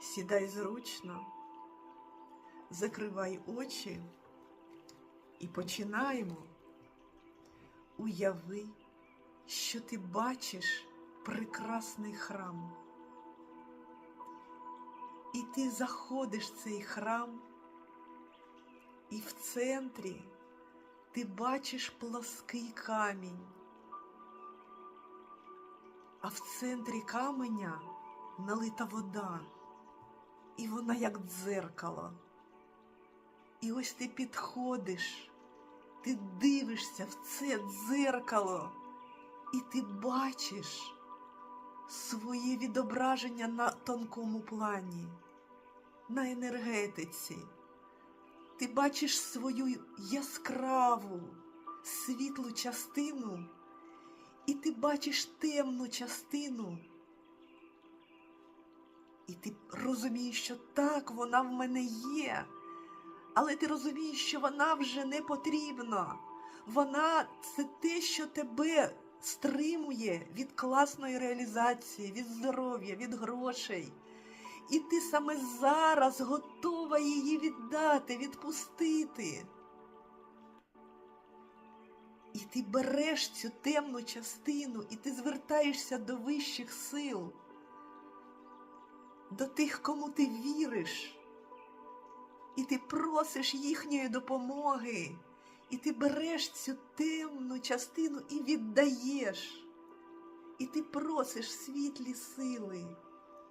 Сідай зручно, закривай очі і починаємо. Уяви, що ти бачиш прекрасний храм. І ти заходиш в цей храм, і в центрі ти бачиш плоский камінь. А в центрі каменя налита вода, і вона як дзеркало. І ось ти підходиш, ти дивишся в це дзеркало, і ти бачиш своє відображення на тонкому плані, на енергетиці. Ти бачиш свою яскраву, світлу частину, і ти бачиш темну частину. І ти розумієш, що так, вона в мене є. Але ти розумієш, що вона вже не потрібна. Вона це те, що тебе стримує від класної реалізації, від здоров'я, від грошей. І ти саме зараз готова її віддати, відпустити. І ти береш цю темну частину, і ти звертаєшся до вищих сил, до тих, кому ти віриш. І ти просиш їхньої допомоги, і ти береш цю темну частину і віддаєш. І ти просиш світлі сили.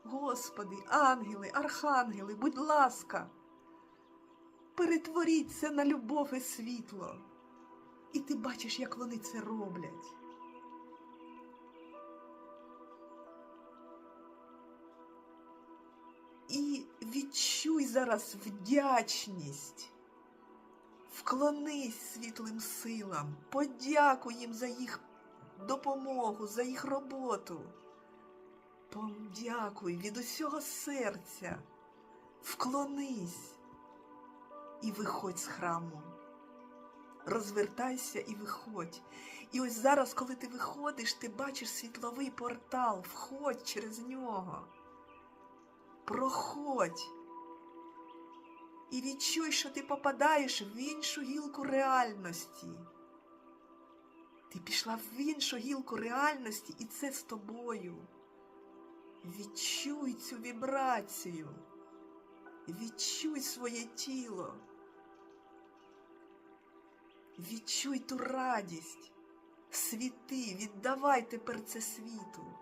Господи, ангели, архангели, будь ласка, перетворіться на любов і світло. І ти бачиш, як вони це роблять. І відчуй зараз вдячність. Вклонись світлим силам, подякуй їм за їх допомогу, за їх роботу. Подякуй від усього серця, вклонись і виходь з храму. Розвертайся і виходь. І ось зараз, коли ти виходиш, ти бачиш світловий портал, входь через нього. Проходь. І відчуй, що ти попадаєш в іншу гілку реальності. Ти пішла в іншу гілку реальності, і це з тобою. Відчуй цю вібрацію. Відчуй своє тіло. Відчуй ту радість. Світи, віддавай тепер це світу.